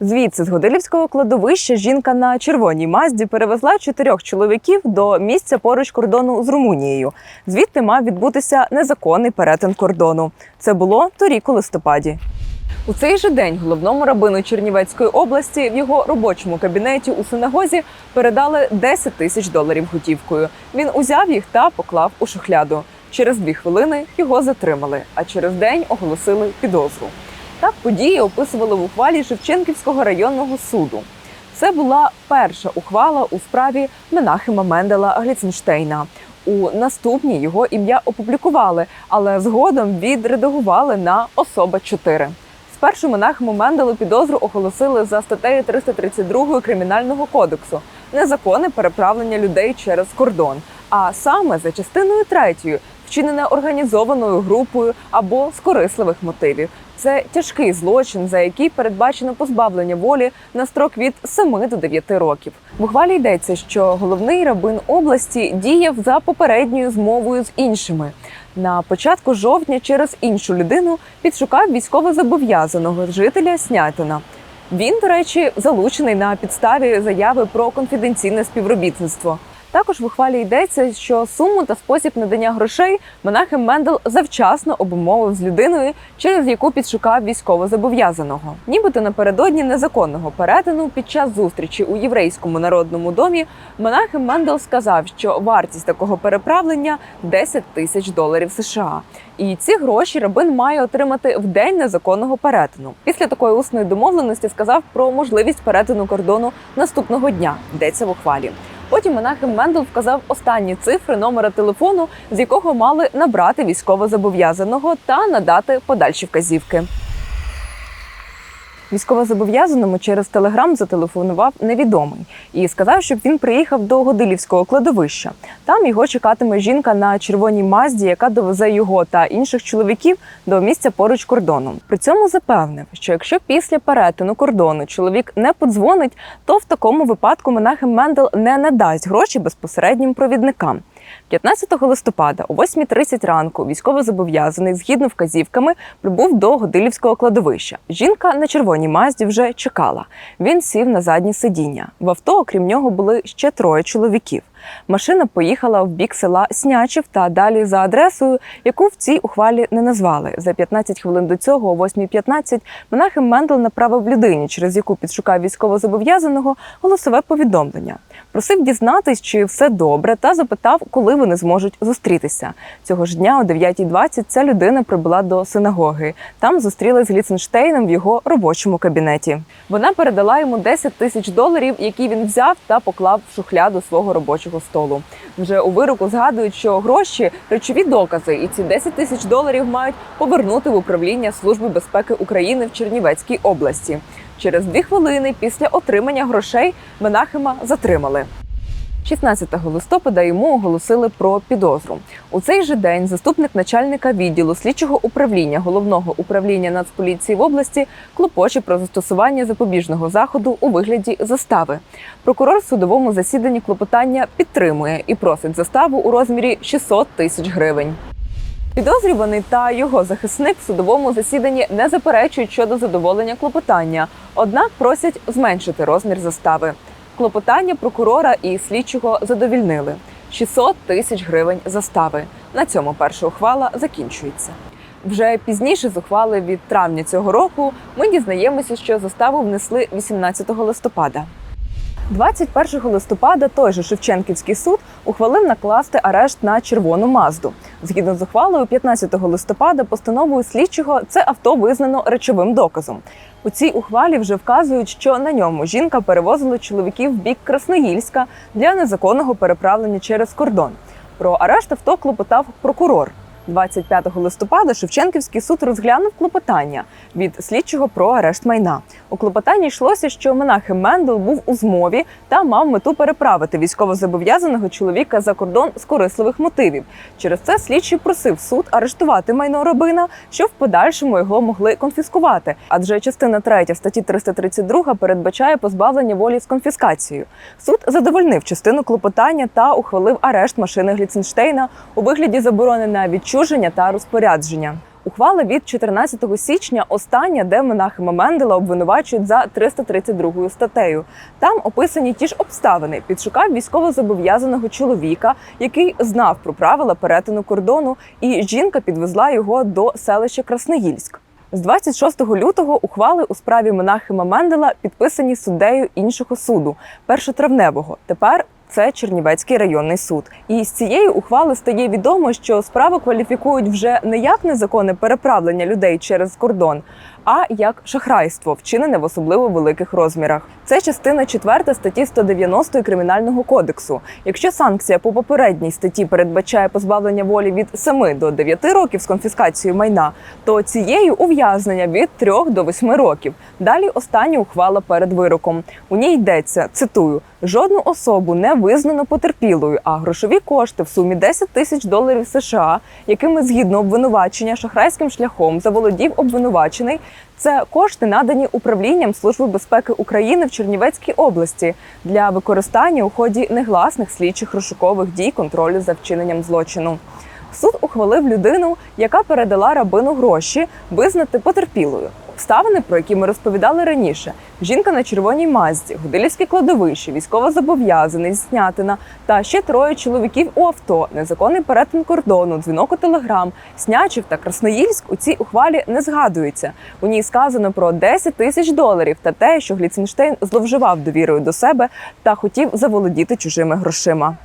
Звідси з Годилівського кладовища жінка на червоній мазді перевезла чотирьох чоловіків до місця поруч кордону з Румунією. Звідти мав відбутися незаконний перетин кордону. Це було торік у листопаді. У цей же день головному рабину Чернівецької області в його робочому кабінеті у синагозі передали 10 тисяч доларів готівкою. Він узяв їх та поклав у шухляду. Через дві хвилини його затримали, а через день оголосили підозру. Так події описували в ухвалі Шевченківського районного суду. Це була перша ухвала у справі Менахима Мендела Гліценштейна. У наступній його ім'я опублікували, але згодом відредагували на особа 4 Спершу Менахему Менделу підозру оголосили за статтею 332 кримінального кодексу незаконне переправлення людей через кордон, а саме за частиною третьою вчинене організованою групою або з корисливих мотивів. Це тяжкий злочин, за який передбачено позбавлення волі на строк від 7 до 9 років. В ухвалі йдеться, що головний рабин області діяв за попередньою змовою з іншими. На початку жовтня через іншу людину підшукав військовозобов'язаного жителя Снятина. Він, до речі, залучений на підставі заяви про конфіденційне співробітництво. Також в ухвалі йдеться, що суму та спосіб надання грошей Монахим Мендел завчасно обумовив з людиною, через яку підшукав військовозобов'язаного. Нібито напередодні незаконного перетину під час зустрічі у єврейському народному домі Монахим Мендел сказав, що вартість такого переправлення 10 тисяч доларів США. І ці гроші рабин має отримати в день незаконного перетину. Після такої усної домовленості сказав про можливість перетину кордону наступного дня. Йдеться в ухвалі. Потім Менахем Мендел вказав останні цифри номера телефону, з якого мали набрати військовозобов'язаного та надати подальші вказівки. Військовозобов'язаному через телеграм зателефонував невідомий і сказав, щоб він приїхав до Годилівського кладовища. Там його чекатиме жінка на червоній мазді, яка довезе його та інших чоловіків до місця поруч кордону. При цьому запевнив, що якщо після перетину кордону чоловік не подзвонить, то в такому випадку Менахем Мендел не надасть гроші безпосереднім провідникам. 15 листопада о 8.30 ранку військовозобов'язаний згідно вказівками прибув до Годилівського кладовища. Жінка на червоній мазді вже чекала. Він сів на заднє сидіння. В авто, окрім нього, були ще троє чоловіків. Машина поїхала в бік села Снячів та далі за адресою, яку в цій ухвалі не назвали. За 15 хвилин до цього, о 8.15, Монахим Мендел направив людині, через яку підшукав військовозобов'язаного, голосове повідомлення. Просив дізнатись, чи все добре, та запитав, коли вони зможуть зустрітися. Цього ж дня о 9.20 ця людина прибула до синагоги. Там зустрілась з Ліценштейном в його робочому кабінеті. Вона передала йому 10 тисяч доларів, які він взяв та поклав в шухляду свого робочого столу. Вже у вироку згадують, що гроші речові докази, і ці 10 тисяч доларів мають повернути в управління Служби безпеки України в Чернівецькій області. Через дві хвилини після отримання грошей Менахима затримали. 16 листопада йому оголосили про підозру. У цей же день заступник начальника відділу слідчого управління головного управління Нацполіції в області клопоче про застосування запобіжного заходу у вигляді застави. Прокурор в судовому засіданні клопотання підтримує і просить заставу у розмірі 600 тисяч гривень. Підозрюваний та його захисник в судовому засіданні не заперечують щодо задоволення клопотання, однак просять зменшити розмір застави. Клопотання прокурора і слідчого задовільнили 600 тисяч гривень застави. На цьому перша ухвала закінчується. Вже пізніше з ухвали від травня цього року ми дізнаємося, що заставу внесли 18 листопада. 21 листопада той же Шевченківський суд ухвалив накласти арешт на червону мазду. Згідно з ухвалою, 15 листопада постановою слідчого це авто визнано речовим доказом. У цій ухвалі вже вказують, що на ньому жінка перевозила чоловіків в бік Красноїльська для незаконного переправлення через кордон. Про арешт авто клопотав прокурор. 25 листопада Шевченківський суд розглянув клопотання від слідчого про арешт майна. У клопотанні йшлося, що Менахем Мендел був у змові та мав мету переправити військовозобов'язаного чоловіка за кордон з корисливих мотивів. Через це слідчий просив суд арештувати майно Робина, щоб в подальшому його могли конфіскувати. Адже частина 3 статті 332 передбачає позбавлення волі з конфіскацією. Суд задовольнив частину клопотання та ухвалив арешт машини Гліценштейна у вигляді заборони на відчуження та розпорядження. Ухвала від 14 січня остання, де Менахема Мендела обвинувачують за 332 статтею. Там описані ті ж обставини. Підшукав військовозобов'язаного чоловіка, який знав про правила перетину кордону, і жінка підвезла його до селища Красноїльськ. З 26 лютого ухвали у справі Менахема Мендела підписані суддею іншого суду першотравневого. Тепер це Чернівецький районний суд. І з цієї ухвали стає відомо, що справу кваліфікують вже не як незаконне переправлення людей через кордон, а як шахрайство, вчинене в особливо великих розмірах. Це частина 4 статті 190 кримінального кодексу. Якщо санкція по попередній статті передбачає позбавлення волі від 7 до 9 років з конфіскацією майна, то цією ув'язнення від 3 до 8 років. Далі остання ухвала перед вироком. У ній йдеться цитую: жодну особу не визнано потерпілою, а грошові кошти в сумі 10 тисяч доларів США, якими згідно обвинувачення шахрайським шляхом заволодів обвинувачений. Це кошти надані управлінням Служби безпеки України в Чернівецькій області для використання у ході негласних слідчих розшукових дій контролю за вчиненням злочину. Суд ухвалив людину, яка передала рабину гроші, визнати потерпілою. Обставини, про які ми розповідали раніше: жінка на червоній мазді, Гудилівське кладовище, військовозобов'язаний зі Снятина та ще троє чоловіків у авто, незаконний перетин кордону, дзвінок у телеграм, Снячів та Красноїльськ у цій ухвалі не згадується. У ній сказано про 10 тисяч доларів та те, що Гліценштейн зловживав довірою до себе та хотів заволодіти чужими грошима.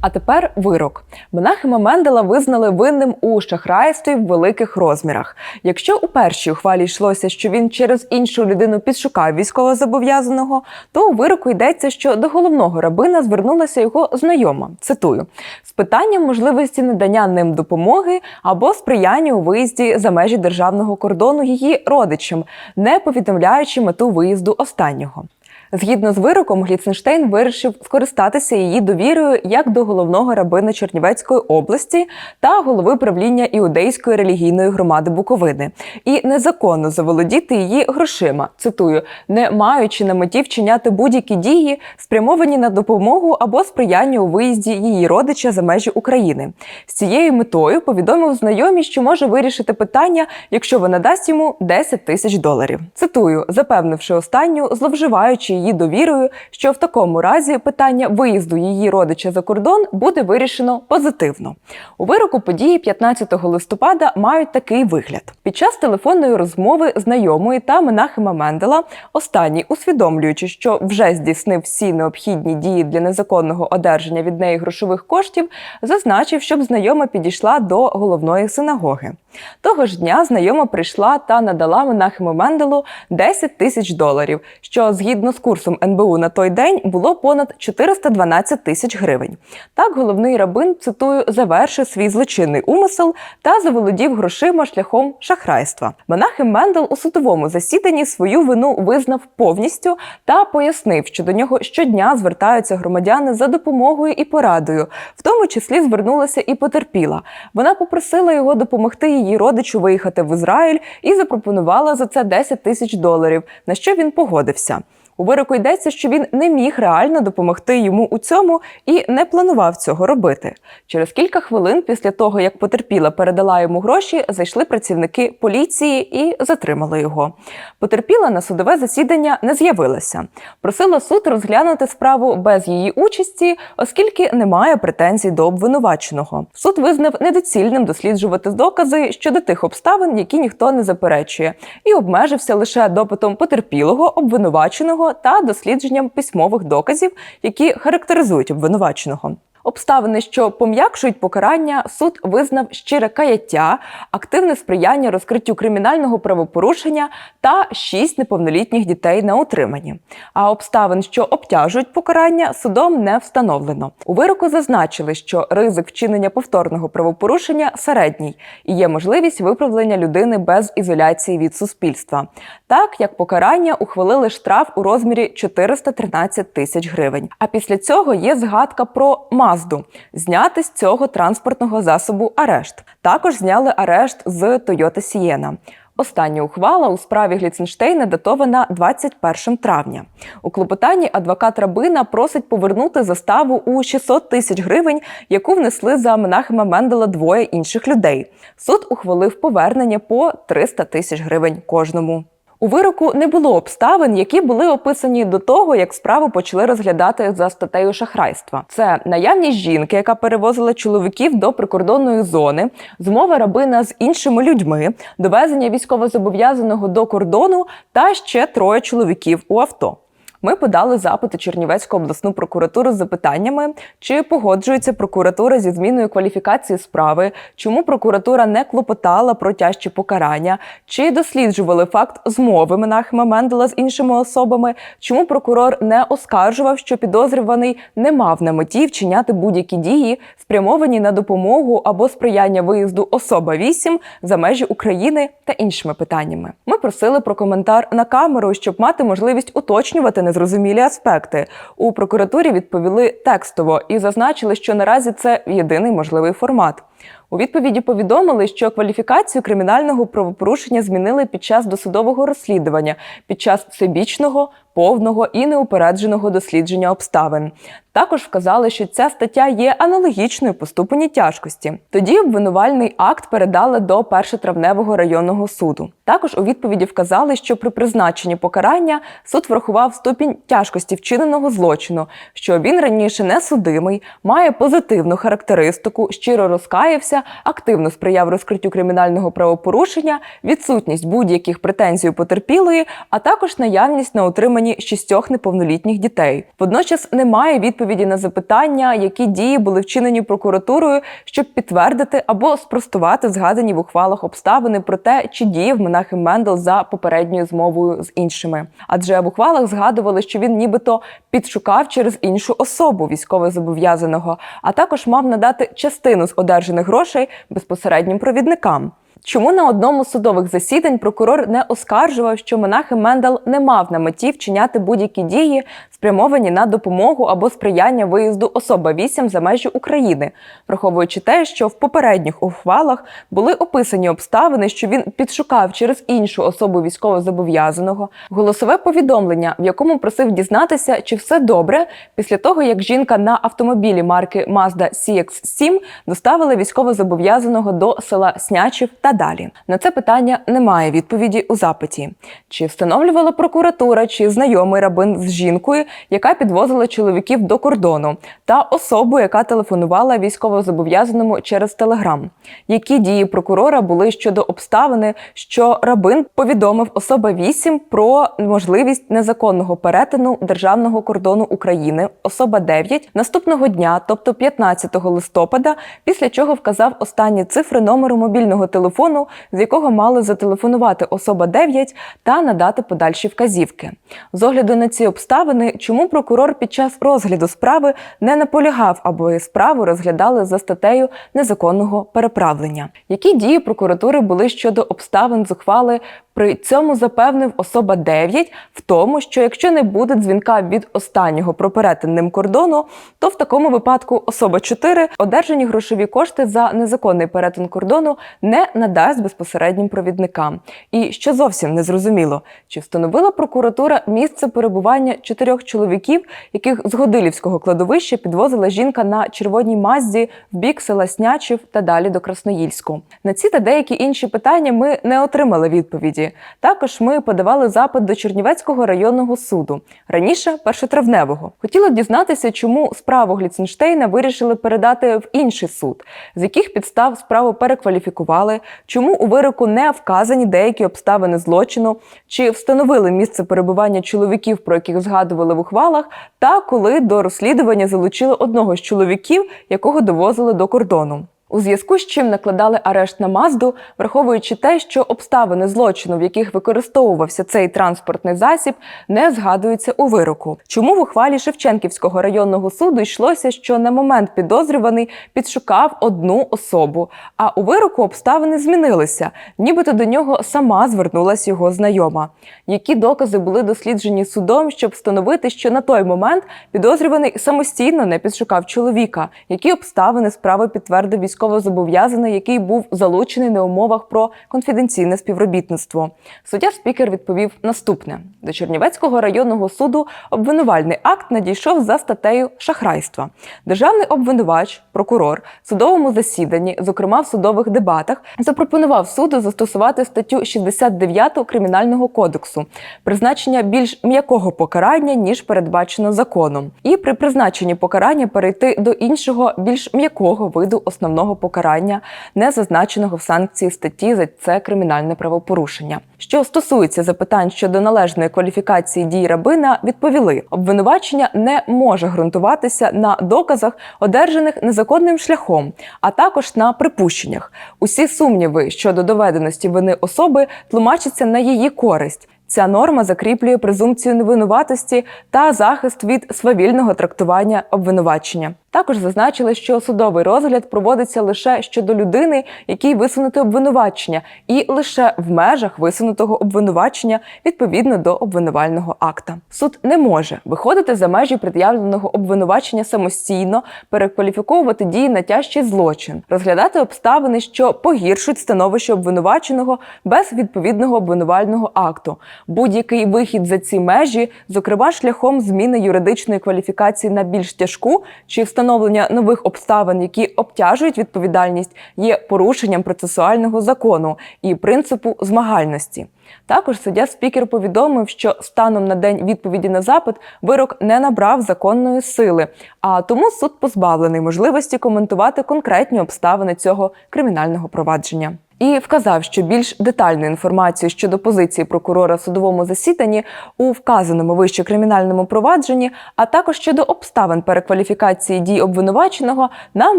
А тепер вирок. Менахема Мендела визнали винним у шахрайстві в великих розмірах. Якщо у першій ухвалі йшлося, що він через іншу людину підшукав військовозобов'язаного, то у вироку йдеться, що до головного рабина звернулася його знайома. Цитую з питанням можливості надання ним допомоги або сприяння у виїзді за межі державного кордону її родичам, не повідомляючи мету виїзду останнього. Згідно з вироком, Гліценштейн вирішив скористатися її довірою як до головного рабина Чернівецької області та голови правління іудейської релігійної громади Буковини і незаконно заволодіти її грошима. Цитую, не маючи на меті вчиняти будь-які дії, спрямовані на допомогу або сприяння у виїзді її родича за межі України. З цією метою повідомив знайомі, що може вирішити питання, якщо вона дасть йому 10 тисяч доларів. Цитую, запевнивши останню, зловживаючи її довірою, що в такому разі питання виїзду її родича за кордон буде вирішено позитивно. У вироку події 15 листопада мають такий вигляд: під час телефонної розмови знайомої та Менахема Мендела, останній, усвідомлюючи, що вже здійснив всі необхідні дії для незаконного одержання від неї грошових коштів, зазначив, щоб знайома підійшла до головної синагоги. Того ж дня знайома прийшла та надала Менахему Менделу 10 тисяч доларів, що згідно з курсом НБУ на той день було понад 412 тисяч гривень. Так головний рабин цитую завершив свій злочинний умисел та заволодів грошима шляхом шахрайства. Менахем Мендел у судовому засіданні свою вину визнав повністю та пояснив, що до нього щодня звертаються громадяни за допомогою і порадою, в тому числі звернулася і потерпіла. Вона попросила його допомогти її родичу виїхати в Ізраїль і запропонувала за це 10 тисяч доларів, на що він погодився. У вироку йдеться, що він не міг реально допомогти йому у цьому і не планував цього робити. Через кілька хвилин після того, як потерпіла передала йому гроші, зайшли працівники поліції і затримали його. Потерпіла на судове засідання не з'явилася. Просила суд розглянути справу без її участі, оскільки немає претензій до обвинуваченого. Суд визнав недоцільним досліджувати докази щодо тих обставин, які ніхто не заперечує, і обмежився лише допитом потерпілого обвинуваченого та дослідженням письмових доказів, які характеризують обвинуваченого. Обставини, що пом'якшують покарання, суд визнав щире каяття, активне сприяння розкриттю кримінального правопорушення та шість неповнолітніх дітей на утриманні. А обставин, що обтяжують покарання, судом не встановлено. У вироку зазначили, що ризик вчинення повторного правопорушення середній і є можливість виправлення людини без ізоляції від суспільства. Так як покарання ухвалили штраф у розмірі 413 тисяч гривень. А після цього є згадка про Мазду зняти з цього транспортного засобу арешт. Також зняли арешт з Toyota Sienna. Остання ухвала у справі Гліценштейна датована 21 травня. У клопотанні адвокат Рабина просить повернути заставу у 600 тисяч гривень, яку внесли за Менахема Мендела двоє інших людей. Суд ухвалив повернення по 300 тисяч гривень кожному. У вироку не було обставин, які були описані до того, як справу почали розглядати за статтею шахрайства. Це наявність жінки, яка перевозила чоловіків до прикордонної зони, змова рабина з іншими людьми, довезення військовозобов'язаного до кордону та ще троє чоловіків у авто. Ми подали запити Чернівецьку обласну прокуратуру з запитаннями, чи погоджується прокуратура зі зміною кваліфікації справи, чому прокуратура не клопотала про тяжчі покарання, чи досліджували факт змови Менахема Мендела з іншими особами, чому прокурор не оскаржував, що підозрюваний не мав на меті вчиняти будь-які дії, спрямовані на допомогу або сприяння виїзду особа 8 за межі України та іншими питаннями. Просили про коментар на камеру, щоб мати можливість уточнювати незрозумілі аспекти. У прокуратурі відповіли текстово і зазначили, що наразі це єдиний можливий формат. У відповіді повідомили, що кваліфікацію кримінального правопорушення змінили під час досудового розслідування, під час всебічного, повного і неупередженого дослідження обставин. Також вказали, що ця стаття є аналогічною по ступені тяжкості. Тоді обвинувальний акт передали до першотравневого районного суду. Також у відповіді вказали, що при призначенні покарання суд врахував ступінь тяжкості вчиненого злочину, що він раніше не судимий, має позитивну характеристику, щиро розкаявся, активно сприяв розкриттю кримінального правопорушення, відсутність будь-яких претензій потерпілої, а також наявність на утриманні шістьох неповнолітніх дітей. Водночас немає відповіді на запитання, які дії були вчинені прокуратурою, щоб підтвердити або спростувати згадані в ухвалах обставини про те, чи діяв Менахем Мендел за попередньою змовою з іншими. Адже в ухвалах згадували, що він нібито підшукав через іншу особу військовозобов'язаного, а також мав надати частину з одержаних грошей безпосереднім провідникам. Чому на одному з судових засідань прокурор не оскаржував, що Менахем Мендел не мав на меті вчиняти будь-які дії, спрямовані на допомогу або сприяння виїзду особа 8 за межі України, враховуючи те, що в попередніх ухвалах були описані обставини, що він підшукав через іншу особу військовозобов'язаного, голосове повідомлення, в якому просив дізнатися, чи все добре після того, як жінка на автомобілі марки Mazda CX-7 доставила військовозобов'язаного до села Снячів та далі. На це питання немає відповіді у запиті. Чи встановлювала прокуратура, чи знайомий рабин з жінкою, яка підвозила чоловіків до кордону, та особу, яка телефонувала військовозобов'язаному через телеграм. Які дії прокурора були щодо обставини, що рабин повідомив особа 8 про можливість незаконного перетину державного кордону України, особа 9 наступного дня, тобто 15 листопада, після чого вказав останні цифри номеру мобільного телефону, з якого мали зателефонувати особа 9 та надати подальші вказівки. З огляду на ці обставини, чому прокурор під час розгляду справи не наполягав, аби справу розглядали за статтею незаконного переправлення? Які дії прокуратури були щодо обставин з ухвали? При цьому запевнив особа 9 в тому, що якщо не буде дзвінка від останнього про перетин ним кордону, то в такому випадку особа 4 одержані грошові кошти за незаконний перетин кордону не надасть безпосереднім провідникам. І що зовсім не зрозуміло, чи встановила прокуратура місце перебування чотирьох чоловіків, яких з Годилівського кладовища підвозила жінка на червоній мазді в бік села Снячів та далі до Красноїльську. На ці та деякі інші питання ми не отримали відповіді. Також ми подавали запит до Чернівецького районного суду, раніше першотравневого. Хотіли дізнатися, чому справу Гліценштейна вирішили передати в інший суд, з яких підстав справу перекваліфікували, чому у вироку не вказані деякі обставини злочину, чи встановили місце перебування чоловіків, про яких згадували в ухвалах, та коли до розслідування залучили одного з чоловіків, якого довозили до кордону. У зв'язку з чим накладали арешт на Мазду, враховуючи те, що обставини злочину, в яких використовувався цей транспортний засіб, не згадуються у вироку. Чому в ухвалі Шевченківського районного суду йшлося, що на момент підозрюваний підшукав одну особу, а у вироку обставини змінилися, нібито до нього сама звернулась його знайома. Які докази були досліджені судом, щоб встановити, що на той момент підозрюваний самостійно не підшукав чоловіка, які обставини справи підтвердив військовий військовозобов'язаний, який був залучений на умовах про конфіденційне співробітництво. Суддя спікер відповів наступне: до Чернівецького районного суду обвинувальний акт надійшов за статтею шахрайства. Державний обвинувач, прокурор, судовому засіданні, зокрема в судових дебатах, запропонував суду застосувати статтю 69 кримінального кодексу, призначення більш м'якого покарання ніж передбачено законом, і при призначенні покарання перейти до іншого більш м'якого виду основного покарання, не зазначеного в санкції статті за це кримінальне правопорушення. Що стосується запитань щодо належної кваліфікації дій рабина, відповіли, обвинувачення не може ґрунтуватися на доказах, одержаних незаконним шляхом, а також на припущеннях. Усі сумніви щодо доведеності вини особи тлумачаться на її користь. Ця норма закріплює презумпцію невинуватості та захист від свавільного трактування обвинувачення. Також зазначили, що судовий розгляд проводиться лише щодо людини, якій висунуте обвинувачення, і лише в межах висунутого обвинувачення відповідно до обвинувального акта. Суд не може виходити за межі пред'явленого обвинувачення самостійно, перекваліфіковувати дії на тяжчий злочин, розглядати обставини, що погіршують становище обвинуваченого без відповідного обвинувального акту. Будь-який вихід за ці межі, зокрема шляхом зміни юридичної кваліфікації на більш тяжку чи встановлення нових обставин, які обтяжують відповідальність, є порушенням процесуального закону і принципу змагальності. Також суддя спікер повідомив, що станом на день відповіді на запит вирок не набрав законної сили, а тому суд позбавлений можливості коментувати конкретні обставини цього кримінального провадження. І вказав, що більш детальну інформацію щодо позиції прокурора в судовому засіданні у вказаному вище кримінальному провадженні, а також щодо обставин перекваліфікації дій обвинуваченого, нам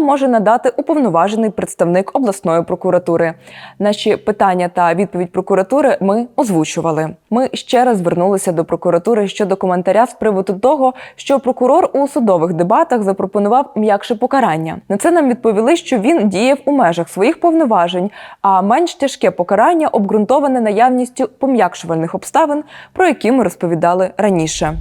може надати уповноважений представник обласної прокуратури. Наші питання та відповідь прокуратури ми озвучували. Ми ще раз звернулися до прокуратури щодо коментаря з приводу того, що прокурор у судових дебатах запропонував м'якше покарання. На це нам відповіли, що він діяв у межах своїх повноважень. А менш тяжке покарання обґрунтоване наявністю пом'якшувальних обставин, про які ми розповідали раніше.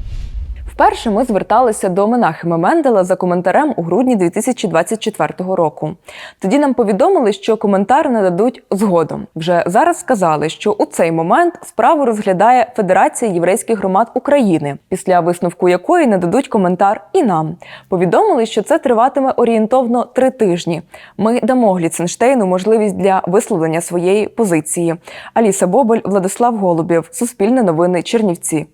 Вперше ми зверталися до Менахима Мендела за коментарем у грудні 2024 року. Тоді нам повідомили, що коментар нададуть згодом. Вже зараз сказали, що у цей момент справу розглядає Федерація єврейських громад України, після висновку якої нададуть коментар і нам. Повідомили, що це триватиме орієнтовно три тижні. Ми дамо Гліценштейну можливість для висловлення своєї позиції. Аліса Боболь, Владислав Голубєв, Суспільне новини, Чернівці.